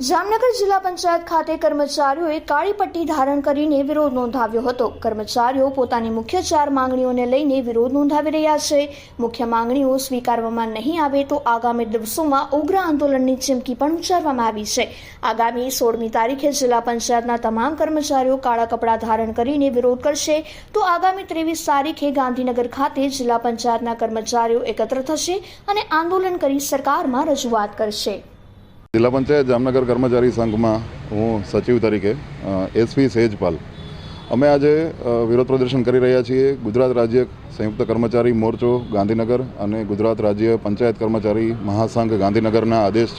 જામનગર જિલ્લા પંચાયત ખાતે કર્મચારીઓએ કાળી પટ્ટી ધારણ કરીને વિરોધ નોંધાવ્યો હતો. કર્મચારીઓ પોતાની મુખ્ય ચાર માંગણીઓને લઈને વિરોધ નોંધાવી રહ્યા છે. મુખ્ય માંગણીઓ સ્વીકારવામાં નહીં આવે તો આગામી દિવસોમાં ઉગ્ર આંદોલનની ચીમકી પણ ઉચ્ચારવામાં આવી છે. આગામી સોળમી તારીખે જિલ્લા પંચાયતના તમામ કર્મચારીઓ કાળા કપડાં ધારણ કરીને વિરોધ કરશે. તો આગામી ત્રેવીસ તારીખે ગાંધીનગર ખાતે જિલ્લા પંચાયતના કર્મચારીઓ એકત્ર થશે અને આંદોલન કરી સરકારમાં રજૂઆત કરશે. જિલ્લા પંચાયત જામનગર કર્મચારી સંઘમાં હું સચિવ તરીકે એસવી સેજપાલ. અમે આજે વિરોધ પ્રદર્શન કરી રહ્યા છીએ. ગુજરાત રાજ્ય સંયુક્ત કર્મચારી મોરચો ગાંધીનગર અને ગુજરાત રાજ્ય પંચાયત કર્મચારી મહાસંઘ ગાંધીનગરના આદેશ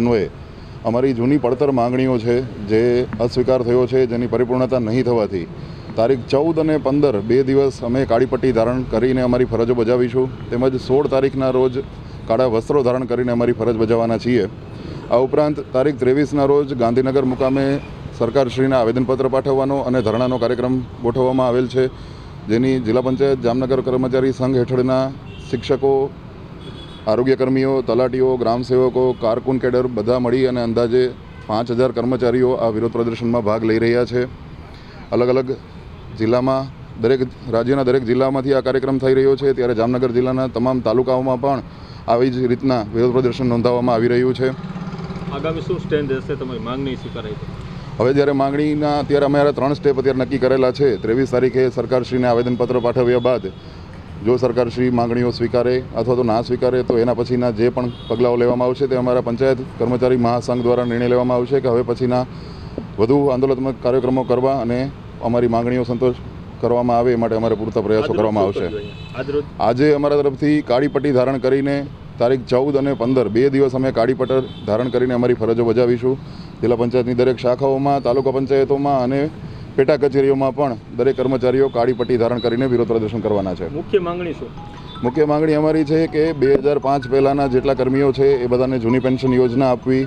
અન્વયે અમારી જૂની પડતર માંગણીઓ છે, જે અસ્વીકાર થયો છે, જેની પરિપૂર્ણતા નહીં થવાથી. તારીખ ચૌદ અને પંદર બે દિવસ અમે કાળી પટ્ટી ધારણ કરીને અમારી ફરજો બજાવીશું. તેમજ સોળ તારીખના રોજ કાળા વસ્ત્રો ધારણ કરીને અમારી ફરજ બજાવવાના છીએ. આ ઉપરાંત તારીખ ત્રેવીસના રોજ ગાંધીનગર મુકામે સરકારશ્રીને આવેદનપત્ર પાઠવવાનો અને ધરણાનો કાર્યક્રમ ગોઠવવામાં આવેલ છે, જેની જિલ્લા પંચાયત, જામનગર કર્મચારી સંઘ હેઠળના શિક્ષકો, આરોગ્યકર્મીઓ, તલાટીઓ, ગ્રામસેવકો, કારકુન કેડર બધા મળી અને અંદાજે પાંચ હજાર કર્મચારીઓ આ વિરોધ પ્રદર્શનમાં ભાગ લઈ રહ્યા છે. અલગ અલગ જિલ્લામાં દરેક રાજ્યના દરેક જિલ્લામાંથી આ કાર્યક્રમ થઈ રહ્યો છે, ત્યારે જામનગર જિલ્લાના તમામ તાલુકાઓમાં પણ આવી જ રીતના વિરોધ પ્રદર્શન નોંધાવવામાં આવી રહ્યું છે. આગામી શું સ્ટેન્ડ રહેશે તમારી માંગણી સ્વીકારાય તો? હવે જ્યારે માંગણીના અત્યારે અમારા ત્રણ સ્ટેપ અત્યારે નક્કી કરેલા છે. ત્રેવીસ તારીખે સરકારશ્રીને આવેદનપત્ર પાઠવ્યા બાદ જો સરકારશ્રી માંગણીઓ સ્વીકારે અથવા તો ના સ્વીકારે તો એના પછીના જે પણ પગલાઓ લેવામાં આવશે તે અમારા પંચાયત કર્મચારી મહાસંઘ દ્વારા નિર્ણય લેવામાં આવશે કે હવે પછીના વધુ આંદોલનાત્મક કાર્યક્રમો કરવા અને અમારી માંગણીઓ સંતોષ કરવામાં આવે એ માટે અમારે પૂરતા પ્રયાસો કરવામાં આવશે. આજે અમારા તરફથી કાળી પટ્ટી ધારણ કરીને તારીખ ચૌદ અને પંદર બે દિવસ અમે કાળી પટર ધારણ કરીને અમારી ફરજો બજાવીશું. જિલ્લા પંચાયતની દરેક શાખાઓમાં તાલુકા પંચાયતોમાં અને પેટા કચેરીઓમાં પણ દરેક કર્મચારીઓ કાળી પટ્ટી ધારણ કરીને વિરોધ પ્રદર્શન કરવાના છે. મુખ્ય માંગણી શું? મુખ્ય માંગણી અમારી છે કે બે હજાર પાંચ પહેલાંના જેટલા કર્મીઓ છે એ બધાને જૂની પેન્શન યોજના આપવી.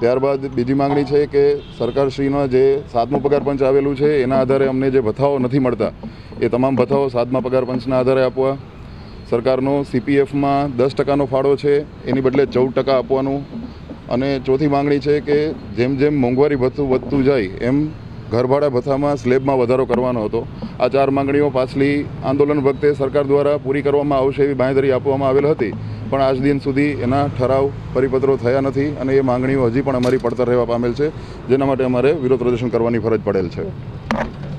ત્યારબાદ બીજી માંગણી છે કે સરકારશ્રીનો જે સાતમું પગાર પંચ આવેલું છે એના આધારે અમને જે ભથ્થાઓ નથી મળતા એ તમામ ભથ્થાઓ સાતમા પગાર પંચના આધારે આપવા. સરકારનો સીપીએફમાં દસ ટકાનો ફાળો છે, એની બદલે ચૌદ ટકા આપવાનું. અને ચોથી માંગણી છે કે જેમ જેમ મોંઘવારી ભથ્થું વધતું જાય, એમ ઘરભાડા ભથ્થામાં સ્લેબમાં વધારો કરવાનો હતો. આ ચાર માંગણીઓ પાછલી આંદોલન વખતે સરકાર દ્વારા પૂરી કરવામાં આવશે એવી બાંયધરી આપવામાં આવેલ હતી. પણ આજ દિન સુધી એના ઠરાવ પરિપત્રો થયા નથી અને એ માંગણીઓ હજી પણ અમારી પડતર રહેવા પામેલ છે. જેના માટે અમારે વિરોધ પ્રદર્શન કરવાની ફરજ પડેલ છે.